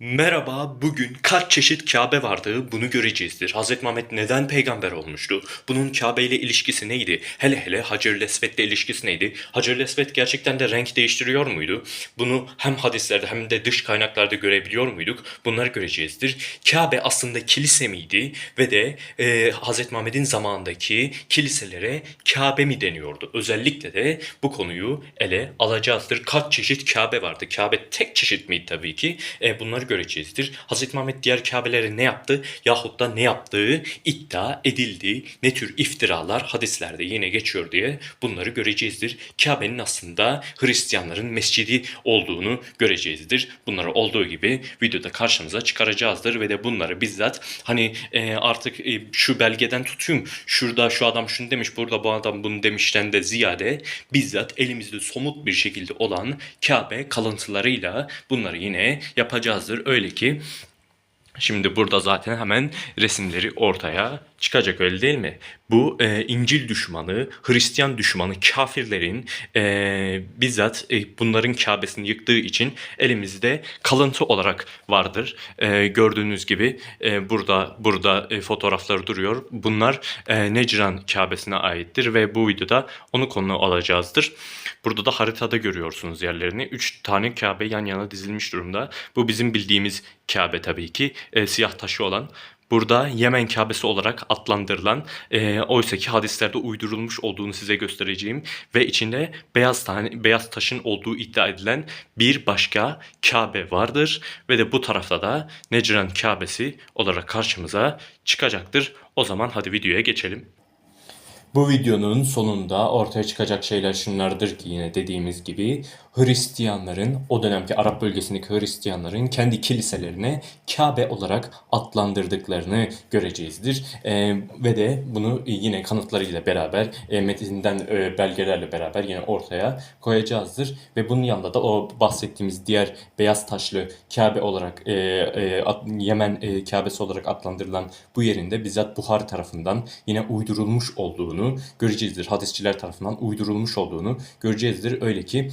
Merhaba, bugün kaç çeşit Kabe vardı bunu göreceğizdir. Hz. Muhammed neden peygamber olmuştu? Bunun Kabe ile ilişkisi neydi? Hele hele Hacer-i Esved'le ilişkisi neydi? Hacer-i gerçekten de renk değiştiriyor muydu? Bunu hem hadislerde hem de dış kaynaklarda görebiliyor muyduk? Bunları göreceğizdir. Kabe aslında kilise miydi? Ve de e, Hz. Muhammed'in zamanındaki kiliselere Kabe mi deniyordu? Özellikle de bu konuyu ele alacağızdır. Kaç çeşit Kabe vardı? Kabe tek çeşit miydi tabii ki? E, bunları göreceğizdir. Hz. Muhammed diğer Kabe'lere ne yaptı yahut da ne yaptığı iddia edildi. Ne tür iftiralar hadislerde yine geçiyor diye bunları göreceğizdir. Kabe'nin aslında Hristiyanların mescidi olduğunu göreceğizdir. Bunları olduğu gibi videoda karşımıza çıkaracağızdır ve de bunları bizzat hani e, artık e, şu belgeden tutayım şurada şu adam şunu demiş burada bu adam bunu demişten de ziyade bizzat elimizde somut bir şekilde olan Kabe kalıntılarıyla bunları yine yapacağızdır. Öyle ki Şimdi burada zaten hemen resimleri ortaya çıkacak öyle değil mi? Bu e, İncil düşmanı, Hristiyan düşmanı kafirlerin e, bizzat e, bunların Kabe'sini yıktığı için elimizde kalıntı olarak vardır. E, gördüğünüz gibi e, burada burada e, fotoğrafları duruyor. Bunlar e, Necran Kabe'sine aittir ve bu videoda onu konu alacağızdır. Burada da haritada görüyorsunuz yerlerini. Üç tane Kabe yan yana dizilmiş durumda. Bu bizim bildiğimiz Kabe tabii ki. E, siyah taşı olan. Burada Yemen Kabe'si olarak adlandırılan e, oysa ki hadislerde uydurulmuş olduğunu size göstereceğim ve içinde beyaz tane beyaz taşın olduğu iddia edilen bir başka Kabe vardır ve de bu tarafta da Necran Kabe'si olarak karşımıza çıkacaktır. O zaman hadi videoya geçelim. Bu videonun sonunda ortaya çıkacak şeyler şunlardır ki yine dediğimiz gibi Hristiyanların o dönemki Arap bölgesindeki Hristiyanların kendi kiliselerine Kabe olarak adlandırdıklarını göreceğizdir. Ee, ve de bunu yine kanıtlarıyla beraber e, metinden e, belgelerle beraber yine ortaya koyacağızdır. Ve bunun yanında da o bahsettiğimiz diğer beyaz taşlı Kabe olarak e, e, Yemen e, Kabe'si olarak adlandırılan bu yerinde bizzat Buhari tarafından yine uydurulmuş olduğunu göreceğizdir. Hadisçiler tarafından uydurulmuş olduğunu göreceğizdir. Öyle ki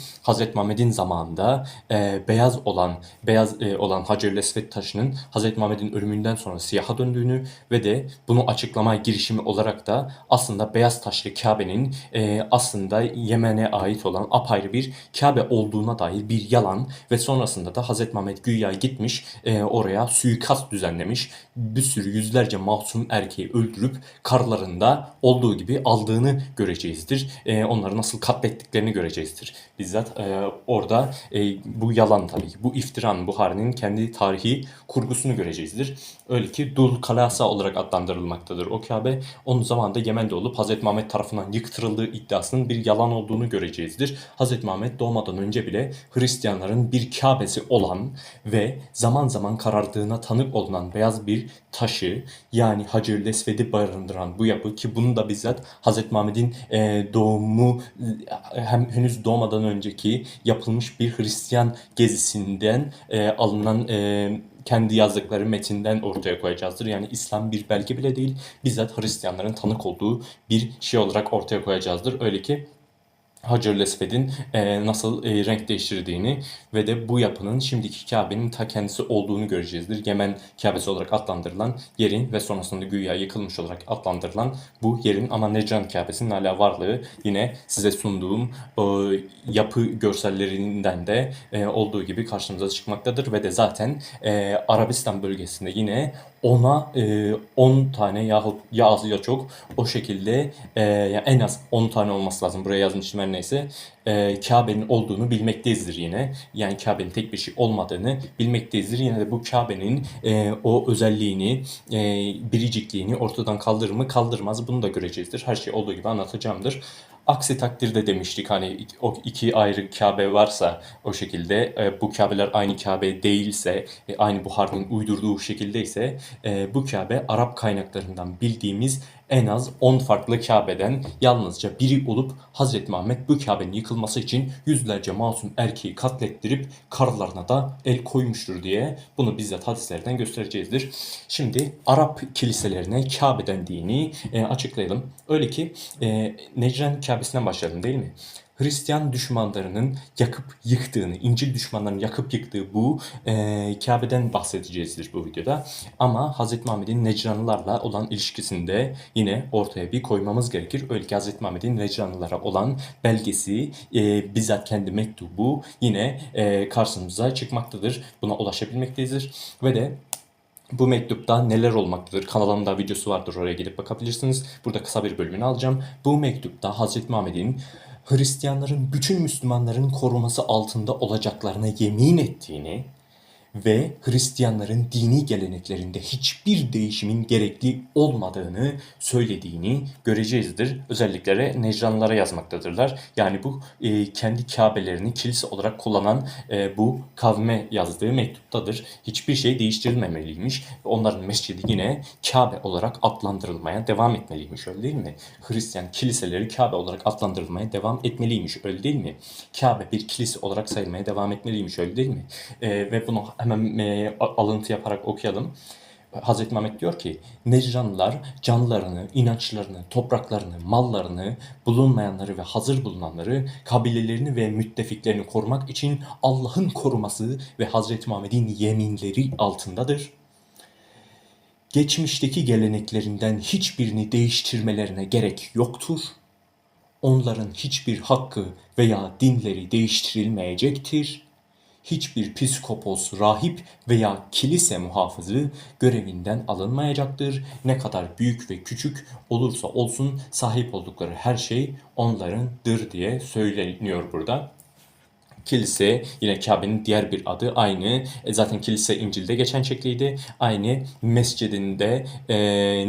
Hz. Muhammed'in zamanında e, beyaz olan beyaz e, olan Hacer-i Esved taşının Hz. Muhammed'in ölümünden sonra siyaha döndüğünü ve de bunu açıklama girişimi olarak da aslında beyaz taşlı Kabe'nin e, aslında Yemen'e ait olan apayrı bir Kabe olduğuna dair bir yalan ve sonrasında da Hz. Muhammed güya gitmiş e, oraya suikast düzenlemiş bir sürü yüzlerce masum erkeği öldürüp karlarında olduğu gibi aldığını göreceğizdir. E, onları nasıl katlettiklerini göreceğizdir. Bizzat e, orada e, bu yalan tabii ki. Bu iftiran Buhari'nin kendi tarihi kurgusunu göreceğizdir. Öyle ki Dul Kalasa olarak adlandırılmaktadır o Kabe. Onun zamanında Yemen'de olup Hz. Muhammed tarafından yıktırıldığı iddiasının bir yalan olduğunu göreceğizdir. Hz. Muhammed doğmadan önce bile Hristiyanların bir Kabe'si olan ve zaman zaman karardığına tanık olunan beyaz bir taşı yani Hacer-i Esved'i barındıran bu yapı ki bunu da bizzat Hz. Muhammed'in e, doğumu e, hem henüz doğmadan önceki yapılmış bir Hristiyan gezisinden e, alınan kendi yazdıkları metinden ortaya koyacağızdır. Yani İslam bir belge bile değil, bizzat Hristiyanların tanık olduğu bir şey olarak ortaya koyacağızdır. Öyle ki Hacer-i Esved'in e, nasıl e, renk değiştirdiğini ve de bu yapının şimdiki Kabe'nin ta kendisi olduğunu göreceğizdir. Yemen Kabe'si olarak adlandırılan yerin ve sonrasında güya yıkılmış olarak adlandırılan bu yerin ama Necran Kabe'sinin hala varlığı yine size sunduğum e, yapı görsellerinden de e, olduğu gibi karşımıza çıkmaktadır ve de zaten e, Arabistan bölgesinde yine ona 10 tane yahut ya az ya çok o şekilde e, yani en az 10 tane olması lazım. Buraya yazmışım neyse. E, Kabe'nin olduğunu bilmekteyizdir yine. Yani Kabe'nin tek bir şey olmadığını bilmekteyizdir. Yine de bu Kabe'nin e, o özelliğini, e, biricikliğini ortadan kaldırır mı kaldırmaz bunu da göreceğizdir. Her şey olduğu gibi anlatacağımdır. Aksi takdirde demiştik hani o iki ayrı Kabe varsa o şekilde e, bu Kabeler aynı Kabe değilse e, aynı Buhar'ın uydurduğu şekilde ise e, bu Kabe Arap kaynaklarından bildiğimiz en az 10 farklı Kabe'den yalnızca biri olup Hazreti Muhammed bu Kabe'nin yıkılması için yüzlerce masum erkeği katlettirip karlarına da el koymuştur diye bunu bizzat hadislerden göstereceğizdir. Şimdi Arap kiliselerine Kabe dendiğini e, açıklayalım. Öyle ki e, Necran Kabe'sinden başlayalım değil mi? Hristiyan düşmanlarının yakıp yıktığını, İncil düşmanlarının yakıp yıktığı bu e, Kabe'den bahsedeceğizdir bu videoda. Ama Hz. Muhammed'in Necranlılarla olan ilişkisini de yine ortaya bir koymamız gerekir. Öyle ki Hz. Muhammed'in Necranlılara olan belgesi, e, bizzat kendi mektubu yine e, karşımıza çıkmaktadır. Buna ulaşabilmektedir. Ve de bu mektupta neler olmaktadır? Kanalımda videosu vardır oraya gidip bakabilirsiniz. Burada kısa bir bölümünü alacağım. Bu mektupta Hazreti Muhammed'in Hristiyanların bütün Müslümanların koruması altında olacaklarına yemin ettiğini ve Hristiyanların dini geleneklerinde hiçbir değişimin gerekli olmadığını söylediğini göreceğizdir. Özellikle Necranlara yazmaktadırlar. Yani bu e, kendi Kabelerini kilise olarak kullanan e, bu kavme yazdığı mektuptadır. Hiçbir şey değiştirilmemeliymiş. Onların mescidi yine Kabe olarak adlandırılmaya devam etmeliymiş öyle değil mi? Hristiyan kiliseleri Kabe olarak adlandırılmaya devam etmeliymiş öyle değil mi? Kabe bir kilise olarak sayılmaya devam etmeliymiş öyle değil mi? E, ve bunu hemen e, alıntı yaparak okuyalım. Hazreti Mehmet diyor ki Necranlılar canlarını, inançlarını, topraklarını, mallarını, bulunmayanları ve hazır bulunanları, kabilelerini ve müttefiklerini korumak için Allah'ın koruması ve Hazreti Muhammed'in yeminleri altındadır. Geçmişteki geleneklerinden hiçbirini değiştirmelerine gerek yoktur. Onların hiçbir hakkı veya dinleri değiştirilmeyecektir. Hiçbir piskopos, rahip veya kilise muhafızı görevinden alınmayacaktır. Ne kadar büyük ve küçük olursa olsun sahip oldukları her şey onlarındır diye söyleniyor burada. Kilise yine Kabe'nin diğer bir adı aynı. E, zaten kilise İncil'de geçen şekliydi. Aynı mescidinde e,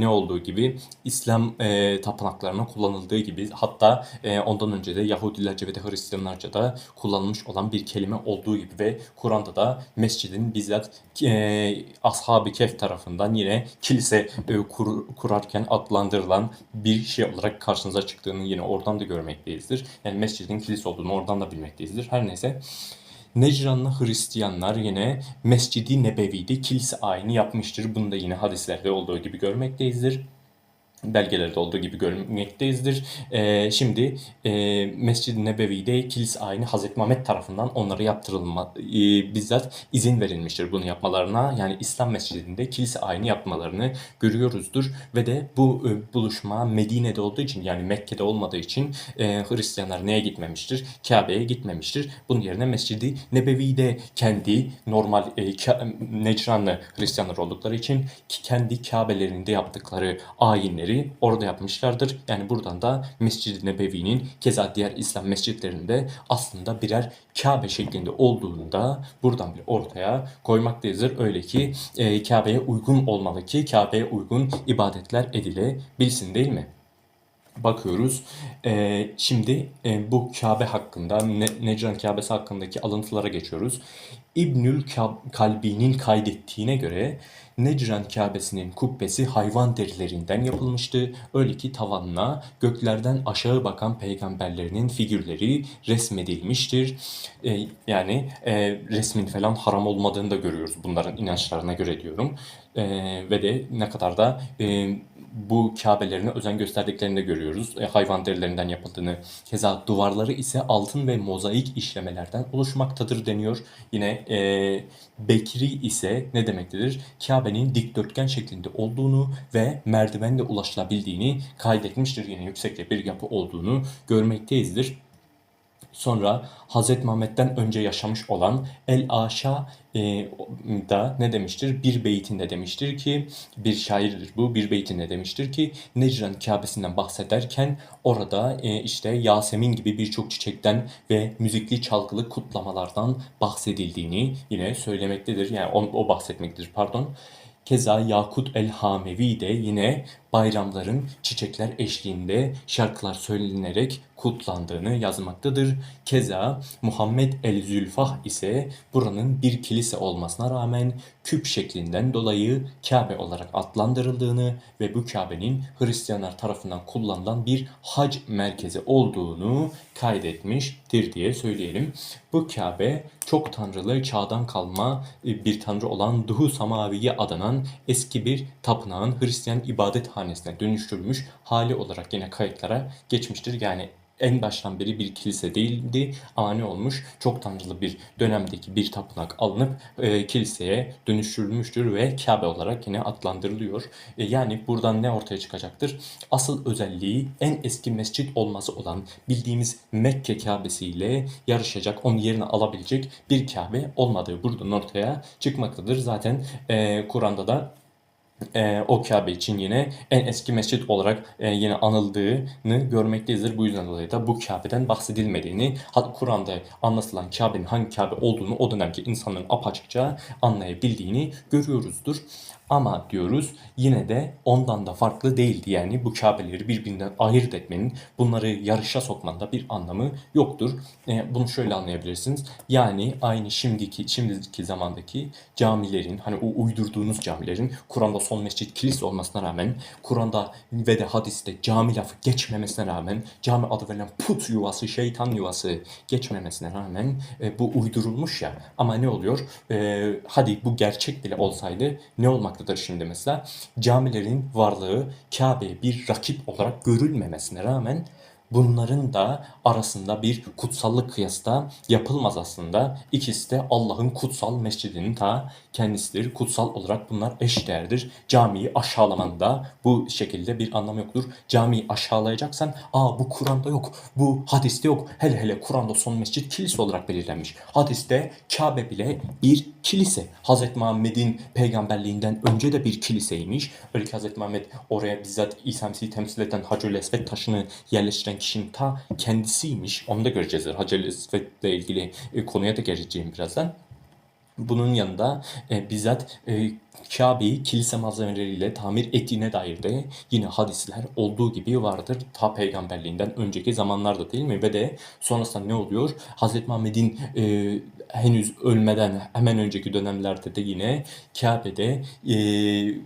ne olduğu gibi İslam e, tapınaklarına kullanıldığı gibi hatta e, ondan önce de Yahudilerce ve de Hristiyanlarca da kullanılmış olan bir kelime olduğu gibi ve Kur'an'da da mescidin bizzat e, Ashab-ı Kehf tarafından yine kilise e, kur- kurarken adlandırılan bir şey olarak karşınıza çıktığını yine oradan da görmekteyizdir. Yani mescidin kilise olduğunu oradan da bilmekteyizdir. Her neyse Necranlı Hristiyanlar yine Mescidi Nebevi'de kilise ayini yapmıştır. Bunu da yine hadislerde olduğu gibi görmekteyizdir belgelerde olduğu gibi görmekteyizdir. Ee, şimdi e, Mescid-i Nebevi'de kilise ayini Hazreti Muhammed tarafından onlara yaptırılma e, bizzat izin verilmiştir bunu yapmalarına. Yani İslam mescidinde kilise ayini yapmalarını görüyoruzdur ve de bu e, buluşma Medine'de olduğu için yani Mekke'de olmadığı için e, Hristiyanlar neye gitmemiştir? Kabe'ye gitmemiştir. Bunun yerine Mescid-i Nebevi'de kendi normal e, Necranlı Hristiyanlar oldukları için ki kendi Kabe'lerinde yaptıkları ayinleri orada yapmışlardır. Yani buradan da Mescid-i Nebevi'nin keza diğer İslam mescitlerinde aslında birer Kabe şeklinde olduğunu da buradan bir ortaya koymaktayızdır. Öyle ki e, Kabe'ye uygun olmalı ki Kabe'ye uygun ibadetler edilebilsin değil mi? bakıyoruz. Ee, şimdi e, bu Kabe hakkında, Ne- Necran Kabe'si hakkındaki alıntılara geçiyoruz. İbnül Kalbi'nin kaydettiğine göre Necran Kabe'sinin kubbesi hayvan derilerinden yapılmıştı. Öyle ki tavanına göklerden aşağı bakan peygamberlerinin figürleri resmedilmiştir. Ee, yani e, resmin falan haram olmadığını da görüyoruz bunların inançlarına göre diyorum. Ee, ve de ne kadar da e, bu Kabe'lerine özen gösterdiklerini de görüyoruz. E, hayvan derilerinden yapıldığını. Keza duvarları ise altın ve mozaik işlemelerden oluşmaktadır deniyor. Yine e, Bekri ise ne demektedir? Kabe'nin dikdörtgen şeklinde olduğunu ve merdivenle ulaşılabildiğini kaydetmiştir. Yine yüksekte bir yapı olduğunu görmekteyizdir. Sonra Hz. Muhammed'den önce yaşamış olan El Aşa e, da ne demiştir? Bir beytinde demiştir ki bir şairdir bu. Bir beytinde demiştir ki Necran Kabe'sinden bahsederken orada e, işte Yasemin gibi birçok çiçekten ve müzikli çalgılı kutlamalardan bahsedildiğini yine söylemektedir. Yani o, o bahsetmektedir pardon. Keza Yakut el-Hamevi de yine bayramların çiçekler eşliğinde şarkılar söylenerek kutlandığını yazmaktadır. Keza Muhammed el-Zülfah ise buranın bir kilise olmasına rağmen küp şeklinden dolayı Kabe olarak adlandırıldığını ve bu Kabe'nin Hristiyanlar tarafından kullanılan bir hac merkezi olduğunu kaydetmiştir diye söyleyelim. Bu Kabe çok tanrılı çağdan kalma e, bir tanrı olan Duhu Samaviye adanan eski bir tapınağın Hristiyan ibadethanesine dönüştürülmüş hali olarak yine kayıtlara geçmiştir. Yani en baştan beri bir kilise değildi ama ne olmuş? Çok tanrılı bir dönemdeki bir tapınak alınıp e, kiliseye dönüştürülmüştür ve Kabe olarak yine adlandırılıyor. E, yani buradan ne ortaya çıkacaktır? Asıl özelliği en eski mescit olması olan bildiğimiz Mekke Kabe'si ile yarışacak, onun yerini alabilecek bir Kabe olmadığı buradan ortaya çıkmaktadır. Zaten e, Kur'an'da da e, o Kabe için yine en eski mescit olarak e, yine anıldığını görmekteyizdir. Bu yüzden dolayı da bu Kabe'den bahsedilmediğini, Kur'an'da anlatılan Kabe'nin hangi Kabe olduğunu o dönemki insanların apaçıkça anlayabildiğini görüyoruzdur. Ama diyoruz yine de ondan da farklı değildi. Yani bu Kabe'leri birbirinden ayırt etmenin, bunları yarışa sokmanda bir anlamı yoktur. E, bunu şöyle anlayabilirsiniz. Yani aynı şimdiki şimdiki zamandaki camilerin, hani o uydurduğunuz camilerin Kur'an'da son mescit kilise olmasına rağmen, Kur'an'da ve de hadiste cami lafı geçmemesine rağmen, cami adı verilen put yuvası, şeytan yuvası geçmemesine rağmen e, bu uydurulmuş ya. Ama ne oluyor? E, hadi bu gerçek bile olsaydı ne olmaktadır şimdi mesela? Camilerin varlığı Kabe'ye bir rakip olarak görülmemesine rağmen bunların da arasında bir kutsallık kıyasla yapılmaz aslında. İkisi de Allah'ın kutsal mescidinin ta kendisidir. Kutsal olarak bunlar eşdeğerdir. Camiyi aşağılamanda bu şekilde bir anlam yoktur. Camiyi aşağılayacaksan aa bu Kur'an'da yok, bu hadiste yok. Hele hele Kur'an'da son mescit kilise olarak belirlenmiş. Hadiste Kabe bile bir kilise. Hz. Muhammed'in peygamberliğinden önce de bir kiliseymiş. Öyle ki Hz. Muhammed oraya bizzat İsa temsil eden Hacer-ül Esved taşını yerleştiren kişinin ta kendisiymiş. Onu da göreceğiz. Hacer-ül Esved'le ilgili e, konuya da geleceğim birazdan. Bunun yanında e, bizzat e, Kabe'yi kilise malzemeleriyle tamir ettiğine dair de yine hadisler olduğu gibi vardır. Ta peygamberliğinden önceki zamanlarda değil mi? Ve de sonrasında ne oluyor? Hz. Muhammed'in e, henüz ölmeden hemen önceki dönemlerde de yine Kabe'de e,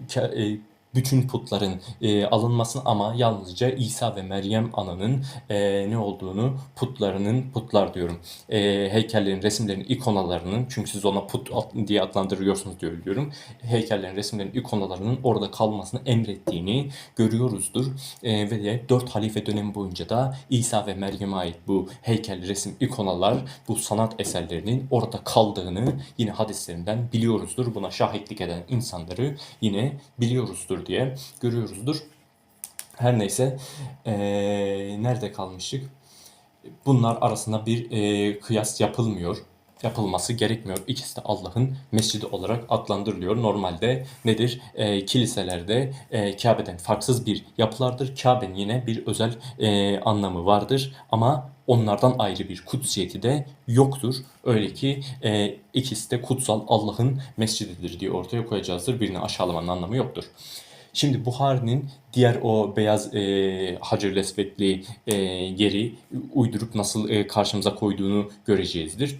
ka- e, bütün putların e, alınmasını ama yalnızca İsa ve Meryem ananın e, ne olduğunu putlarının putlar diyorum. E, heykellerin resimlerin ikonalarının çünkü siz ona put diye adlandırıyorsunuz diye diyorum heykellerin resimlerin ikonalarının orada kalmasını emrettiğini görüyoruzdur. E, ve de dört halife dönemi boyunca da İsa ve Meryem'e ait bu heykel resim ikonalar bu sanat eserlerinin orada kaldığını yine hadislerinden biliyoruzdur. Buna şahitlik eden insanları yine biliyoruzdur diye görüyoruzdur. Her neyse eee, nerede kalmıştık? Bunlar arasında bir eee, kıyas yapılmıyor. Yapılması gerekmiyor. İkisi de Allah'ın mescidi olarak adlandırılıyor. Normalde nedir? Eee, kiliselerde eee, Kabe'den farksız bir yapılardır. Kabe'nin yine bir özel eee, anlamı vardır. Ama onlardan ayrı bir kutsiyeti de yoktur. Öyle ki eee, ikisi de kutsal Allah'ın mescididir diye ortaya koyacağızdır. Birini aşağılamanın anlamı yoktur. Şimdi Buhari'nin diğer o beyaz e, Hacer-ül Esved'li e, yeri uydurup nasıl e, karşımıza koyduğunu göreceğizdir.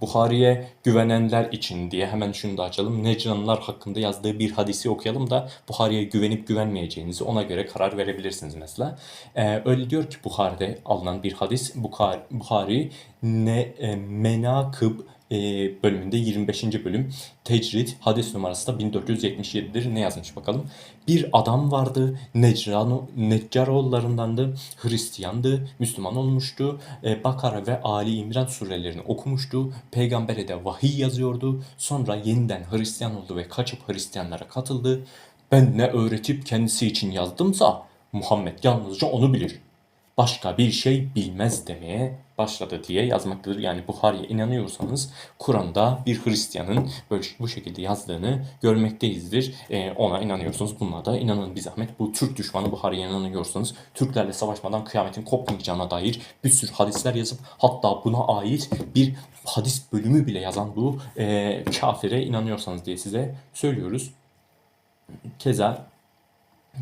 Buhari'ye güvenenler için diye hemen şunu da açalım. Necranlar hakkında yazdığı bir hadisi okuyalım da Buhari'ye güvenip güvenmeyeceğinizi ona göre karar verebilirsiniz mesela. Ee, öyle diyor ki Buhari'de alınan bir hadis. Buhari, Buhari ne e, menakıb bölümünde 25. bölüm tecrid hadis numarası da 1477'dir. Ne yazmış bakalım. Bir adam vardı. Necran, Neccaroğullarındandı. Hristiyandı. Müslüman olmuştu. E, Bakara ve Ali İmran surelerini okumuştu. Peygambere de vahiy yazıyordu. Sonra yeniden Hristiyan oldu ve kaçıp Hristiyanlara katıldı. Ben ne öğretip kendisi için yazdımsa Muhammed yalnızca onu bilir başka bir şey bilmez demeye başladı diye yazmaktadır. Yani Buhari'ye inanıyorsanız Kur'an'da bir Hristiyanın böyle bu şekilde yazdığını görmekteyizdir. Ee, ona inanıyorsunuz. Bununla da inanın bir zahmet. Bu Türk düşmanı Buhari'ye inanıyorsanız Türklerle savaşmadan kıyametin kopmayacağına dair bir sürü hadisler yazıp hatta buna ait bir hadis bölümü bile yazan bu e, kafire inanıyorsanız diye size söylüyoruz. Keza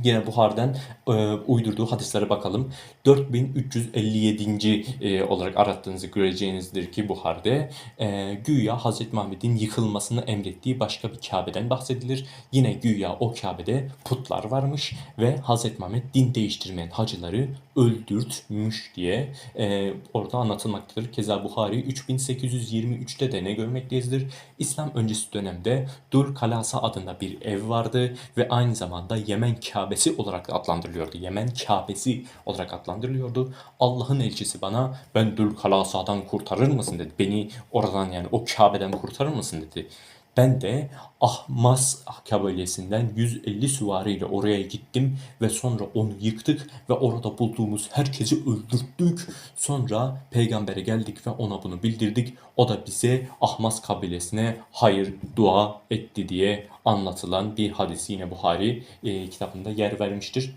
Yine Buhar'dan e, uydurduğu hadislere bakalım. 4357. E, olarak arattığınızı göreceğinizdir ki Buhar'de e, güya Hz. Muhammed'in yıkılmasını emrettiği başka bir Kabe'den bahsedilir. Yine güya o Kabe'de putlar varmış ve Hz. Muhammed din değiştirmeyen hacıları öldürtmüş diye e, orada anlatılmaktadır. Keza Buhari 3823'te de ne görmekteyizdir? İslam öncesi dönemde Dul Kalasa adında bir ev vardı ve aynı zamanda Yemen Kabe Kabe'si olarak adlandırılıyordu. Yemen Kabe'si olarak adlandırılıyordu. Allah'ın elçisi bana ben Dülkalasa'dan kurtarır mısın dedi. Beni oradan yani o Kabe'den kurtarır mısın dedi. Ben de Ahmas kabilesinden 150 süvariyle oraya gittim ve sonra onu yıktık ve orada bulduğumuz herkesi öldürttük. Sonra peygambere geldik ve ona bunu bildirdik. O da bize Ahmas kabilesine hayır dua etti diye anlatılan bir hadisi yine Buhari e, kitabında yer vermiştir.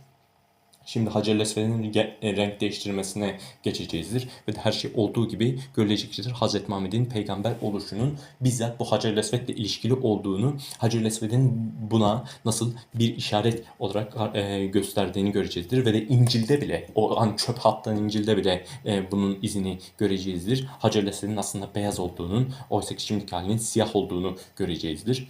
Şimdi Hacer Esved'in ge- e, renk değiştirmesine geçeceğizdir. Ve her şey olduğu gibi görülecektir. Hazreti Muhammed'in peygamber oluşunun bizzat bu Hacer Esved'le ilişkili olduğunu, Hacer Esved'in buna nasıl bir işaret olarak e, gösterdiğini göreceğizdir. Ve de İncil'de bile, o an çöp attığın İncil'de bile e, bunun izini göreceğizdir. Hacer Esved'in aslında beyaz olduğunun, oysa ki şimdiki halinin siyah olduğunu göreceğizdir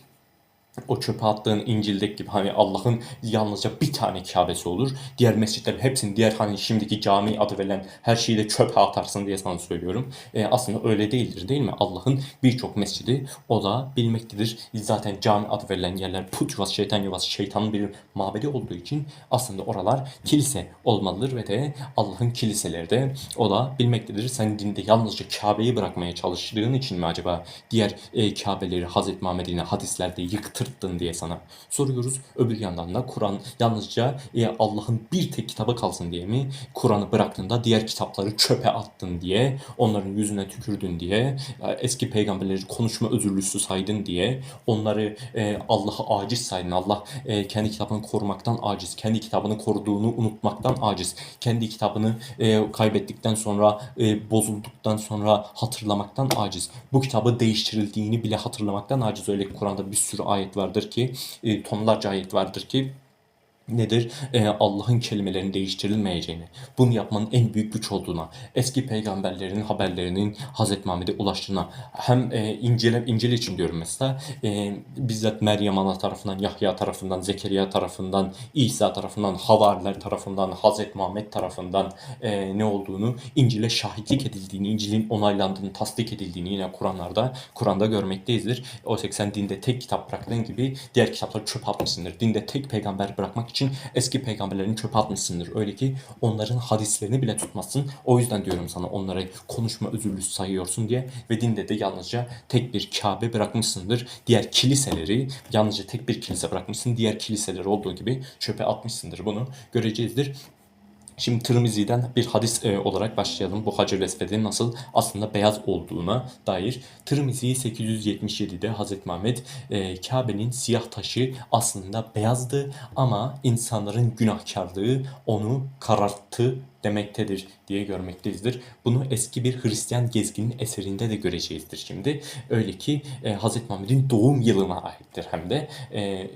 o çöpe attığın İncil'deki gibi hani Allah'ın yalnızca bir tane Kabe'si olur. Diğer mescitlerin hepsini diğer hani şimdiki cami adı verilen her şeyi de çöpe atarsın diye sana söylüyorum. E, aslında öyle değildir değil mi? Allah'ın birçok mescidi o bilmektedir. Zaten cami adı verilen yerler put yuvası, şeytan yuvası, şeytanın bir mabedi olduğu için aslında oralar kilise olmalıdır ve de Allah'ın kiliseleri de o bilmektedir. Sen dinde yalnızca Kabe'yi bırakmaya çalıştığın için mi acaba diğer e, Kabe'leri Hazreti Muhammed'in hadislerde yıktırdın diye sana soruyoruz. Öbür yandan da Kur'an yalnızca e, Allah'ın bir tek kitabı kalsın diye mi Kur'an'ı bıraktığında diğer kitapları çöpe attın diye onların yüzüne tükürdün diye eski peygamberleri konuşma özürlüsü saydın diye onları e, Allah'ı aciz saydın. Allah e, kendi kitabını korumaktan aciz. Kendi kitabını koruduğunu unutmaktan aciz. Kendi kitabını e, kaybettikten sonra e, bozulduktan sonra hatırlamaktan aciz. Bu kitabı değiştirildiğini bile hatırlamaktan aciz. Öyle ki Kur'an'da bir sürü ayet vardır ki e, tonlarca ayet vardır ki nedir? Ee, Allah'ın kelimelerinin değiştirilmeyeceğini, bunu yapmanın en büyük güç olduğuna, eski peygamberlerin haberlerinin Hazreti Muhammed'e ulaştığına, hem e, İncil, İncil için diyorum mesela, e, bizzat Meryem Ana tarafından, Yahya tarafından, Zekeriya tarafından, İsa tarafından, Havariler tarafından, Hazreti Muhammed tarafından e, ne olduğunu, İncil'e şahitlik edildiğini, İncil'in onaylandığını, tasdik edildiğini yine Kur'anlarda, Kur'an'da görmekteyizdir. Oysa ki sen dinde tek kitap bıraktığın gibi diğer kitapları çöp atmışsındır. Dinde tek peygamber bırakmak için eski peygamberlerini çöpe atmışsındır. Öyle ki onların hadislerini bile tutmazsın. O yüzden diyorum sana onları konuşma özürlüsü sayıyorsun diye ve dinde de yalnızca tek bir Kabe bırakmışsındır. Diğer kiliseleri yalnızca tek bir kilise bırakmışsın. Diğer kiliseler olduğu gibi çöpe atmışsındır. Bunu göreceğizdir. Şimdi Tirmizi'den bir hadis e, olarak başlayalım. Bu Hacer Esved'in nasıl aslında beyaz olduğuna dair. Tirmizi 877'de Hazreti Muhammed e, Kabe'nin siyah taşı aslında beyazdı ama insanların günahkarlığı onu kararttı demektedir diye görmekteyizdir. Bunu eski bir Hristiyan gezginin eserinde de göreceğizdir şimdi. Öyle ki e, Hz. Muhammed'in doğum yılına aittir hem de. E,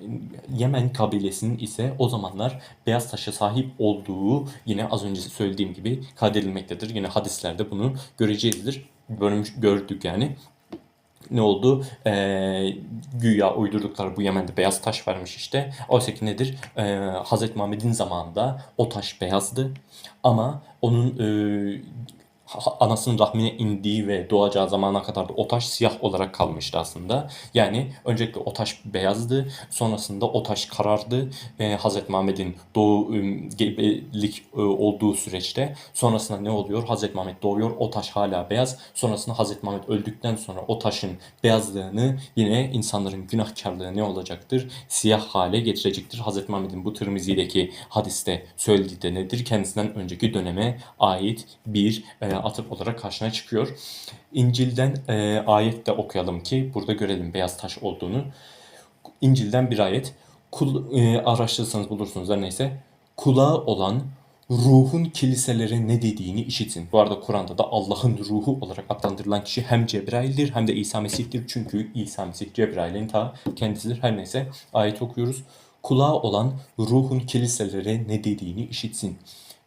Yemen kabilesinin ise o zamanlar beyaz taşa sahip olduğu yine az önce söylediğim gibi kaydedilmektedir. Yine hadislerde bunu göreceğizdir. Görmüş, gördük yani ne oldu? Ee, güya uydurdukları bu Yemen'de beyaz taş varmış işte. Oysa ki nedir? Ee, Hazreti Muhammed'in zamanında o taş beyazdı. Ama onun e, anasının rahmine indiği ve doğacağı zamana kadar da o taş siyah olarak kalmıştı aslında. Yani öncelikle o taş beyazdı. Sonrasında o taş karardı. E, Hazreti Muhammed'in doğu gebelik e, olduğu süreçte. Sonrasında ne oluyor? Hazreti Muhammed doğuyor. O taş hala beyaz. Sonrasında Hazreti Muhammed öldükten sonra o taşın beyazlığını yine insanların günahkarlığı ne olacaktır? Siyah hale getirecektir. Hazreti Muhammed'in bu Tirmizi'deki hadiste söylediği de nedir? Kendisinden önceki döneme ait bir e, atıf olarak karşına çıkıyor. İncil'den e, ayet de okuyalım ki burada görelim beyaz taş olduğunu. İncil'den bir ayet. Kul, e, araştırırsanız bulursunuz her neyse. Kulağı olan ruhun kiliselere ne dediğini işitin. Bu arada Kur'an'da da Allah'ın ruhu olarak adlandırılan kişi hem Cebrail'dir hem de İsa Mesih'tir. Çünkü İsa Mesih Cebrail'in ta kendisidir. Her neyse ayet okuyoruz. Kulağı olan ruhun kiliselere ne dediğini işitsin.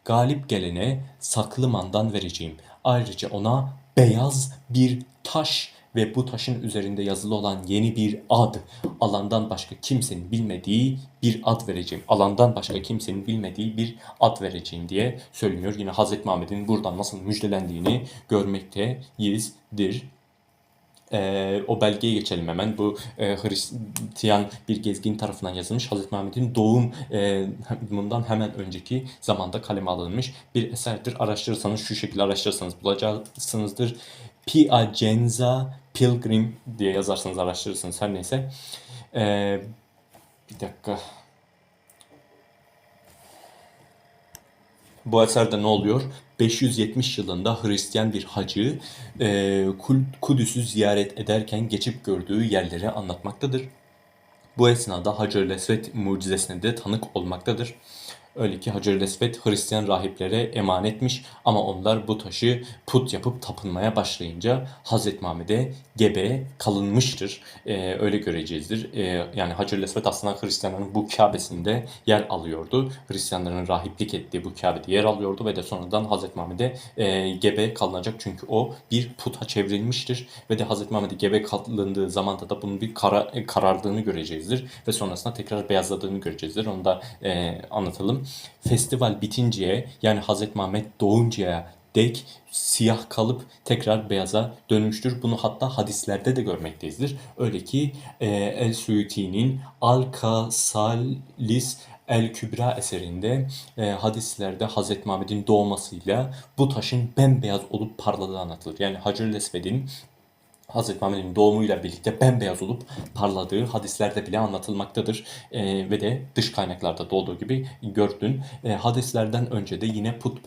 Galip gelene saklı mandan vereceğim. Ayrıca ona beyaz bir taş ve bu taşın üzerinde yazılı olan yeni bir ad, alandan başka kimsenin bilmediği bir ad vereceğim. Alandan başka kimsenin bilmediği bir ad vereceğim diye söyleniyor. Yine Hazreti Muhammed'in buradan nasıl müjdelendiğini görmekteyizdir. Ee, o belgeye geçelim hemen. Bu e, Hristiyan bir gezgin tarafından yazılmış. Hazreti Muhammed'in doğum e, hemen önceki zamanda kaleme alınmış bir eserdir. Araştırırsanız şu şekilde araştırırsanız bulacaksınızdır. Piacenza Pilgrim diye yazarsanız araştırırsınız her neyse. Ee, bir dakika. Bu eserde ne oluyor? 570 yılında Hristiyan bir hacı e, Kudüs'ü ziyaret ederken geçip gördüğü yerleri anlatmaktadır. Bu esnada Hacer-ül Esved mucizesine de tanık olmaktadır. Öyle ki Hacer-ül Esved Hristiyan rahiplere emanetmiş ama onlar bu taşı put yapıp tapınmaya başlayınca Hazreti Muhammed'e gebe kalınmıştır. Ee, öyle göreceğizdir. Ee, yani Hacer-ül Esved aslında Hristiyanların bu Kabe'sinde yer alıyordu. Hristiyanların rahiplik ettiği bu Kabe'de yer alıyordu ve de sonradan Hazreti Muhammed'e e, gebe kalınacak çünkü o bir puta çevrilmiştir ve de Hazreti Muhammed'e gebe kalındığı zamanda da bunun bir kara, e, karardığını göreceğizdir ve sonrasında tekrar beyazladığını göreceğizdir. Onu da e, anlatalım. Festival bitinceye yani Hazreti Muhammed doğuncaya dek siyah kalıp tekrar beyaza dönmüştür. Bunu hatta hadislerde de görmekteyizdir. Öyle ki e, El Suyuti'nin Al-Kasalis El Kübra eserinde e, hadislerde Hazreti Muhammed'in doğmasıyla bu taşın bembeyaz olup parladığı anlatılır. Yani Hacer-ül Esved'in Hazreti Muhammed'in doğumuyla birlikte bembeyaz olup parladığı hadislerde bile anlatılmaktadır. Ee, ve de dış kaynaklarda da olduğu gibi gördün. Ee, hadislerden önce de yine put